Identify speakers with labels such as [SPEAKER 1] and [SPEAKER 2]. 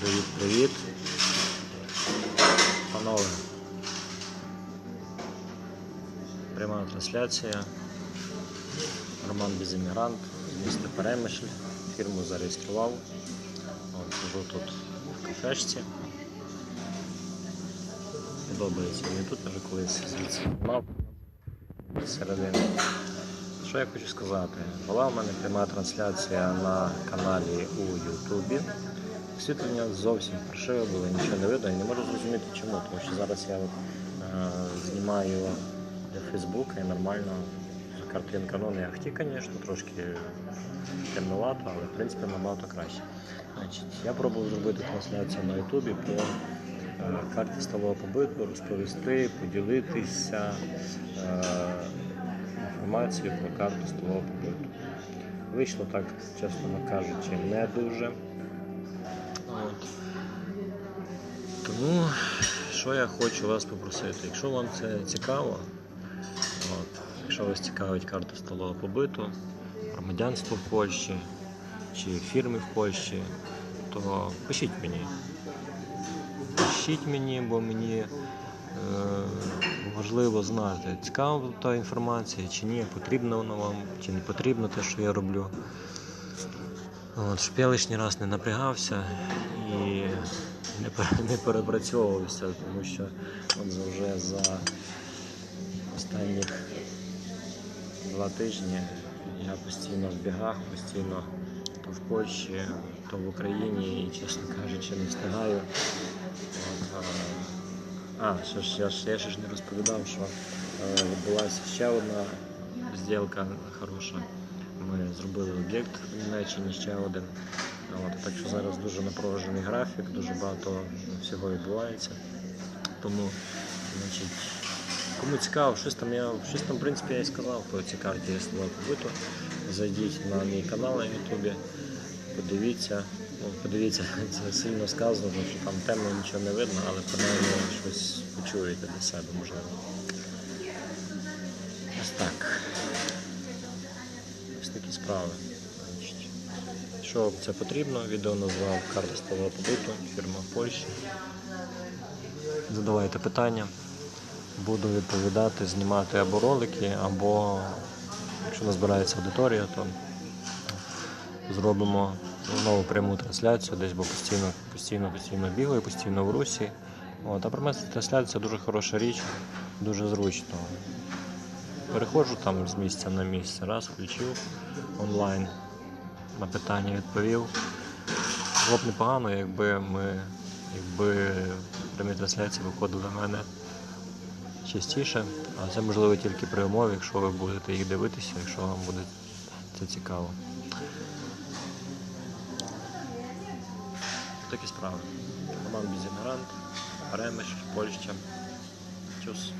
[SPEAKER 1] привіт. Панове. Пряма трансляція. Роман Безіммігрант з міста Перемишль. Фірму зареєстрував. От, сижу тут в кафешці. Подобається мені тут, вже колись звідси мав середини. Що я хочу сказати? Була у мене пряма трансляція на каналі у Ютубі. Освітлення зовсім паршиве було, нічого не видно і не можу зрозуміти чому, тому що зараз я от, е, знімаю для Фейсбука і нормально картинка, ну не ахті, звісно, трошки темновато, але в принципі набагато краще. Значить, я пробував зробити трансляцію на Ютубі по е, карті сталого побиту, розповісти, поділитися е, інформацією про карту сталого побиту. Вийшло так, чесно кажучи, не дуже. Що я хочу вас попросити, якщо вам це цікаво, от, якщо вас цікавить карта сталого побиту, громадянство в Польщі чи фірми в Польщі, то пишіть мені. Пишіть мені, бо мені е, важливо знати, цікава та інформація чи ні, потрібна вона вам, чи не потрібно те, що я роблю. От, щоб я лишній раз не напрягався і не, перепрацьовувався, тому що вже за останніх два тижні я постійно в бігах, постійно то в Польщі, то в Україні і, чесно кажучи, не встигаю. От, а, ще ж я ж я ще ж не розповідав, що е, відбулася ще одна зділка хороша. Ми зробили об'єкт в Німеччині ще один. От, так що зараз дуже напружений графік, дуже багато всього відбувається. Тому, значить, кому цікаво, щось там я щось там, в принципі, я і сказав про ці карті я слова побиту. Зайдіть на мій канал на Ютубі, подивіться. Ну, подивіться, це сильно сказано, що там темно нічого не видно, але принаймні щось почуєте для себе, можливо. Справи. Що вам це потрібно? Відео назвав карта сталого побиту, фірма Польщі. Задавайте питання. Буду відповідати, знімати або ролики, або якщо назбирається аудиторія, то зробимо нову пряму трансляцію, десь бо постійно, постійно, постійно бігаю, постійно в русі. От, а пряма трансляція дуже хороша річ, дуже зручно. Переходжу там з місця на місце, раз включив онлайн, на питання відповів. Було б непогано, якби ми, якби прямі трансляції виходили в мене частіше, а це можливо тільки при умові, якщо ви будете їх дивитися, якщо вам буде це цікаво. Такі справи. Роман Бізімгрант, Ремеш, Польща. Чус.